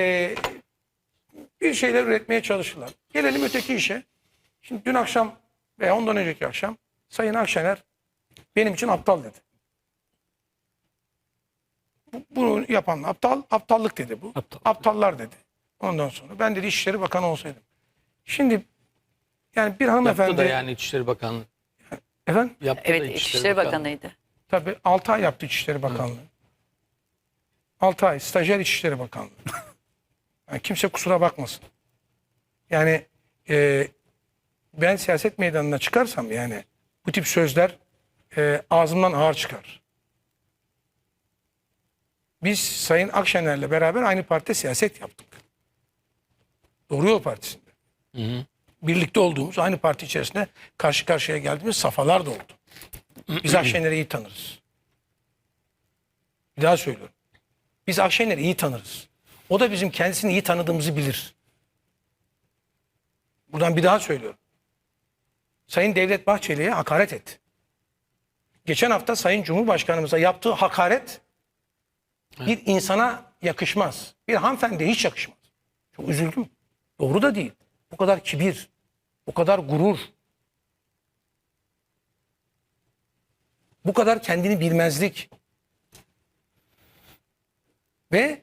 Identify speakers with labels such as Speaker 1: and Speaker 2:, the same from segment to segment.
Speaker 1: e, bir şeyler üretmeye çalışırlar. Gelelim öteki işe. Şimdi dün akşam veya ondan önceki akşam Sayın Akşener benim için aptal dedi. Bu- Bunu yapan aptal, aptallık dedi bu.
Speaker 2: Aptal.
Speaker 1: Aptallar dedi. Ondan sonra ben dedi İçişleri Bakanı olsaydım. Şimdi yani bir hanımefendi...
Speaker 2: Yaptı da yani İçişleri Bakanlığı.
Speaker 1: Efendim?
Speaker 2: Yaptı da
Speaker 3: Evet İçişleri Bakanı'ydı.
Speaker 1: Tabii 6 ay yaptı İçişleri Bakanlığı. 6 ay stajyer İçişleri Bakanlığı. Yani kimse kusura bakmasın. Yani e, ben siyaset meydanına çıkarsam yani bu tip sözler e, ağzımdan ağır çıkar. Biz Sayın Akşener'le beraber aynı partide siyaset yaptık. Doğru Yol Partisi'nde.
Speaker 2: Hı hı.
Speaker 1: Birlikte olduğumuz aynı parti içerisinde karşı karşıya geldiğimiz safhalar da oldu. Biz Akşener'i iyi tanırız. Bir daha söylüyorum. Biz Akşener'i iyi tanırız. O da bizim kendisini iyi tanıdığımızı bilir. Buradan bir daha söylüyorum. Sayın Devlet Bahçeli'ye hakaret etti. Geçen hafta Sayın Cumhurbaşkanımıza yaptığı hakaret bir insana yakışmaz. Bir hanımefendiye hiç yakışmaz. Çok üzüldüm. Doğru da değil. Bu kadar kibir, bu kadar gurur, bu kadar kendini bilmezlik. Ve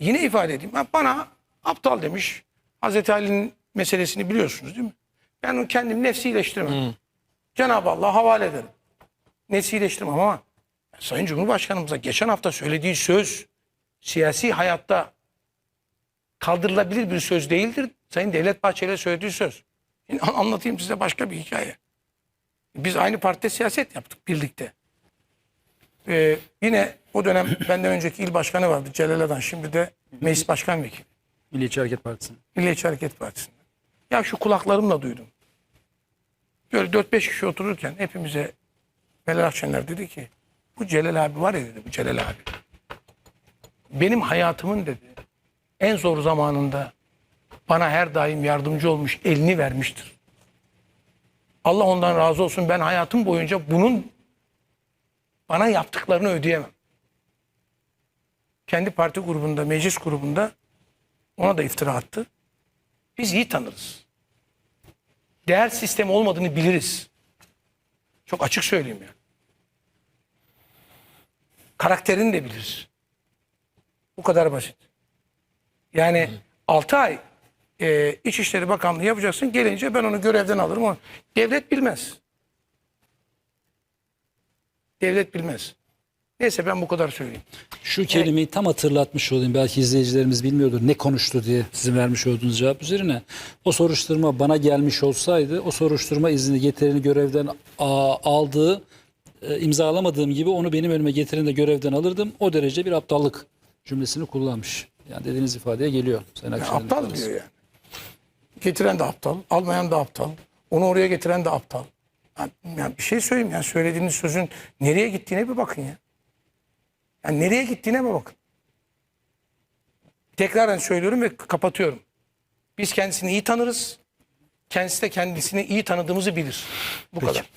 Speaker 1: yine ifade edeyim. Ha, Bana aptal demiş. Hazreti Ali'nin meselesini biliyorsunuz değil mi? Ben onu kendim nefsileştirmem. Cenab-ı Allah'a havale ederim. Nefsileştirmem ama Sayın Cumhurbaşkanımıza geçen hafta söylediği söz siyasi hayatta kaldırılabilir bir söz değildir. Sayın Devlet Bahçeli'ye söylediği söz. Şimdi an- anlatayım size başka bir hikaye. Biz aynı partide siyaset yaptık birlikte. Ee, yine o dönem benden önceki il başkanı vardı Celal Adan. Şimdi de meclis başkan vekili.
Speaker 4: Milliyetçi Hareket Partisi.
Speaker 1: Milliyetçi Hareket Partisi'nde. Ya şu kulaklarımla duydum. Böyle 4-5 kişi otururken hepimize Meral Akşener dedi ki bu Celal abi var ya dedi bu Celal abi. Benim hayatımın dedi en zor zamanında bana her daim yardımcı olmuş elini vermiştir. Allah ondan razı olsun ben hayatım boyunca bunun bana yaptıklarını ödeyemem. Kendi parti grubunda, meclis grubunda ona da iftira attı. Biz iyi tanırız. Değer sistemi olmadığını biliriz. Çok açık söyleyeyim yani. Karakterini de biliriz. Bu kadar basit. Yani 6 ay e, İçişleri Bakanlığı yapacaksın. Gelince ben onu görevden alırım. Devlet bilmez. Devlet bilmez. Neyse ben bu kadar söyleyeyim.
Speaker 4: Şu kelimeyi tam hatırlatmış olayım. Belki izleyicilerimiz bilmiyordur ne konuştu diye sizin vermiş olduğunuz cevap üzerine. O soruşturma bana gelmiş olsaydı o soruşturma izni getirini görevden aldığı e, imzalamadığım gibi onu benim önüme getirin de görevden alırdım. O derece bir aptallık cümlesini kullanmış. Yani dediğiniz ifadeye geliyor. Sayın
Speaker 1: Yani aptal diyor yani. Getiren de aptal, almayan da aptal. Onu oraya getiren de aptal. Yani bir şey söyleyeyim yani söylediğiniz sözün nereye gittiğine bir bakın ya. Yani nereye gittiğine bir bakın. Tekraren söylüyorum ve kapatıyorum. Biz kendisini iyi tanırız. Kendisi de kendisini iyi tanıdığımızı bilir. Bu kadar.